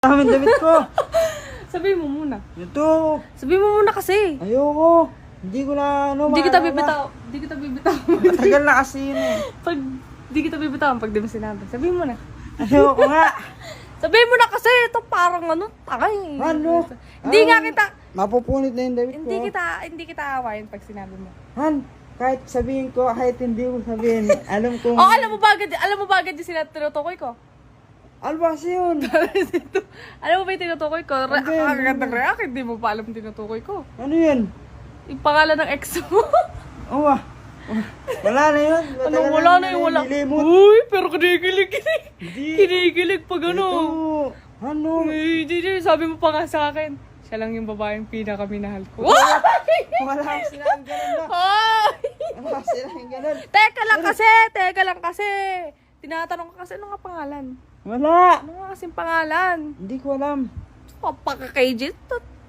Yung damit ko. Sabihin mo muna. Ito. Sabihin mo muna kasi. Ayoko. Hindi ko na ano. Hindi kita bibitaw. Hindi kita bibitaw. Matagal na kasi yun eh. pag di kita bibitaw pag di mo sinabi. Sabihin mo na. Ayoko nga. Sabihin mo na kasi ito parang ano, takay. Ano? Hindi Ah, nga kita, Mapupunit na yung damit ko. hindi kita, hindi kita awayin pag sinabi mo. Han, kahit sabihin ko, kahit hindi mo sabihin, alam kong... Oh, alam mo ba agad, alam mo ba agad yung sila tinutukoy ko? Ano ba kasi yun? alam mo ba yung tinutukoy ko? Re- Hindi, ang gandang react, hindi mo pa alam tinutukoy ko. Ano yun? Yung pangalan ng ex mo. Oh, ah. Wala na yun. ano, Matagal wala na yung wala. nililimot. Uy, pero kinikilig. Hindi. Kinikilig pag ano. Ito. Ano? Ay, di, di, sabi mo pa nga sa akin. Siya lang yung babaeng pinakaminahal ko. Wala akong sinabing ganun na. Ay! Wala akong sinabing ganun. Teka lang kasi, teka lang kasi. Tinatanong ka kasi, ano nga pangalan? Wala. Ano nga kasing pangalan? Hindi ko alam. Papaka-KJ,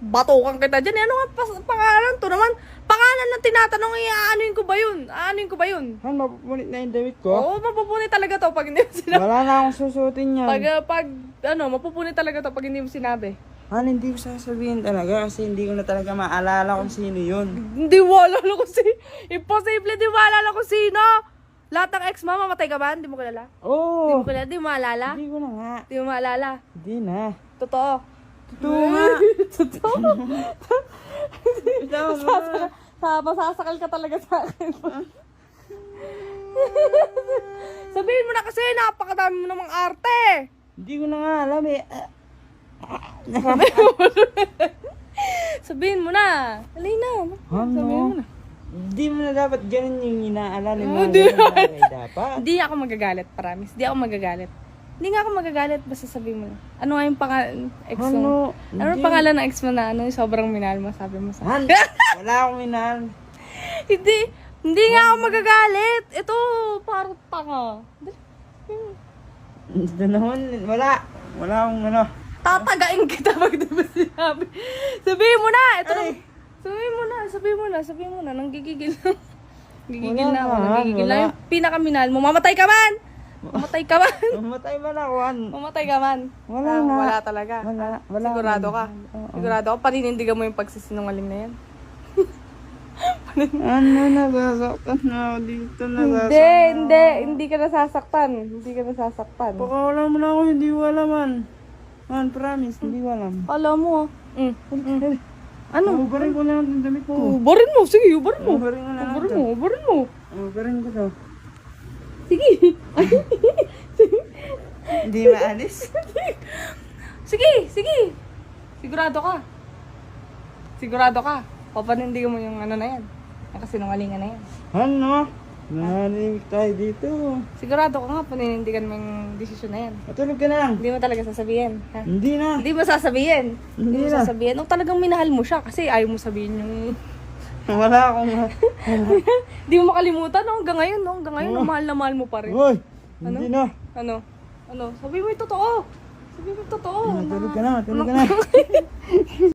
batukan kita dyan. Eh, Ano nga pas- pangalan to naman? Pangalan lang tinatanong, eh, aanuin ko ba yun? Aanuin ko ba yun? Han, mapupunit na yung damit ko. Oo, mapupunit talaga to pag hindi mo sinabi. Wala na akong susutin yan. Pag, uh, pag, ano, mapupunit talaga to pag hindi mo sinabi. Han, hindi ko sasabihin talaga kasi hindi ko na talaga maalala kung sino yun. Hindi mo alala kung si... Imposible, di mo alala kung sino. Lahat ng ex mo, mamatay ka ba? Hindi mo kilala? Hindi Oo. mo kilala? Di mo maalala? Hindi ko na nga. Di mo maalala? Hindi na. Totoo. Totoo nga. Totoo. Ikaw nga. Sa, masasakal ka talaga sa akin. Sabihin mo na kasi, napakadami mo namang arte. Hindi ko na nga alam eh. Sabihin mo na. Dali na. Ano? Sabihin mo na. Hindi mo na dapat ganun yung inaalala mo. Hindi. Ganun bagay dapat. Hindi ako magagalit, promise. Hindi ako magagalit. Hindi nga ako magagalit, basta sabihin mo na. Ano nga yung pangalan, ex mo? Ano? Ano yung pangalan ng ex mo na ano, yung sobrang minahal mo, sabi mo sa Han, wala akong minahal. Hindi, hindi nga ako magagalit. Ito, parang tanga. Naman, wala. Wala akong ano. Tatagain kita pag di ba sinabi. Sabihin mo na, ito na. Sabihin mo na, sabihin mo na, sabihin mo na, nanggigigil na. Gigigil Wala na ako, nga, nanggigigil na. wala. Yung pinakaminahal mo, mamatay ka man! Mamatay ka man! Mamatay ba na ako, Han? Mamatay ka man. Wala Ah, nga. Wala talaga. Wala, wala. Sigurado ka. Oo. Sigurado ka. Paninindigan mo yung pagsisinungaling na yan. Ano, nasasaktan na ako dito. Nasasaktan. Hindi, hindi. Hindi ka nasasaktan. Hindi ka nasasaktan. Baka wala mo na ako, hindi ko alam, Han. Han, promise, hindi ko alam. Alam mo ah. Mm. Ano? Ubarin ko na lang yung damit ko. Ubarin mo. Sige, ubarin mo. Ubarin ko na lang Ubarin mo. Ubarin mo. Ubarin ko to. Sige. Hindi maalis. sige, sige. Sigurado ka. Sigurado ka. Papanindigan mo yung ano na yan. Yung kasinungalingan na yan. Ano? Nahalilig tayo dito. Sigurado ka nga, paninindigan mo yung desisyon na yan. Matulog ka na lang. Hindi mo talaga sasabihin. Ha? Hindi na. Hindi mo sasabihin. Hindi Hindi mo na. sasabihin. Nung talagang minahal mo siya kasi ayaw mo sabihin yung... Wala akong... Hindi mo makalimutan no? hanggang ngayon. No? Hanggang ngayon, Oo. mahal na mahal mo pa rin. Hoy! Hindi na. Ano? Ano? Sabi mo yung totoo. Sabi mo yung totoo. Matulog ka na, matulog ka na.